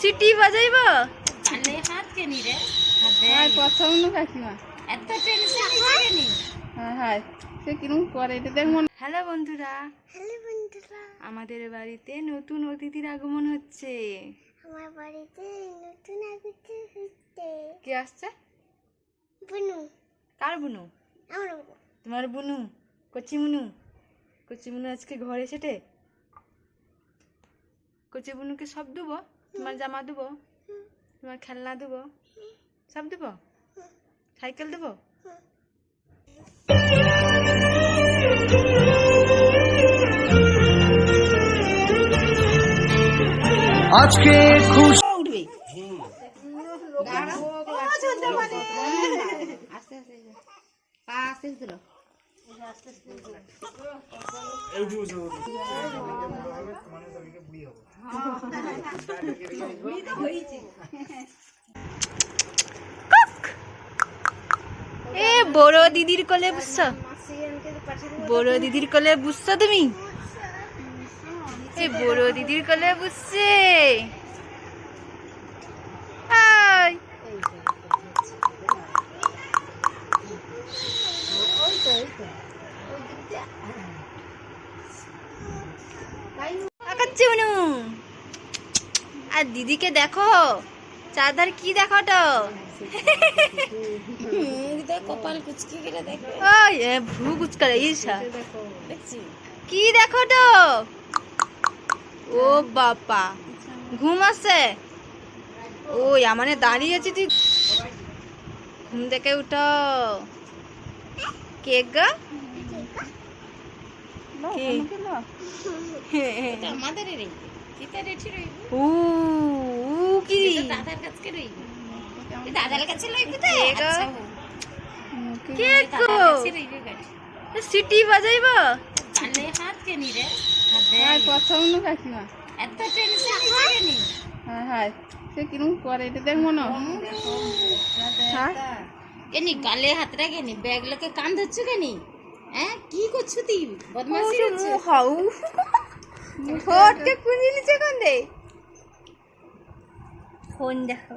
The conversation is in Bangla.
সিটি বাজাইব? হ্যাঁ হ্যাঁ হ্যাঁ হ্যালো বন্ধুরা। আমাদের বাড়িতে নতুন অতিথির আগমন হচ্ছে। আমার বাড়িতে নতুন আগতে হচ্ছে। কে আসছে? বুনু। কার বুনু? আমার তোমার বুনু কচি মুনু কচি মুনু আজকে ঘরে সেটে কচি বুনুকে সব দেবো? তোমার জামা দেবো? তোমার খেলনা দেবো? সব দেবো? সাইকেল দেবো? আজকে খুশ উঠবে এ, বড় দিদির কোলে বুঝছ বড় দিদির কোলে বুঝছ তুমি? এ, বড় দিদির কোলে বুঝছে আকাচ্ছে অনু আর দিদিকে দেখো। চাঁদার কি দেখো তো? কপাল কুচকি করে দেখবে ওই এ ভু কুচকারে ঈশা কি দেখো তো? ও বাবা ঘুম আসছে? ওই আমানে দাঁড়িয়ে আছি তুই। ঘুম থেকে উঠো। কে? গা আমাদের রে কিতা রেঠি রইব। উ উ কি? দাদার কাছে রইব। দাদার কাছে তো? আচ্ছা হাত কেনি রে হ্যাঁ কথা শুনো কাকিমা। এত টেনশন নিছে কেনি হ্যাঁ হ্যাঁ সে কিরম করে এটা দেখব না। হ্যাঁ কেনি গালে হাতটা কেনি ব্যাগ লোকে কান ধরছু কেনি হ্যাঁ? কি করছু তুই? বদমাশি করছু? হাউ। ফটকে কোন নিচে কোন দে। ফোন দেখো।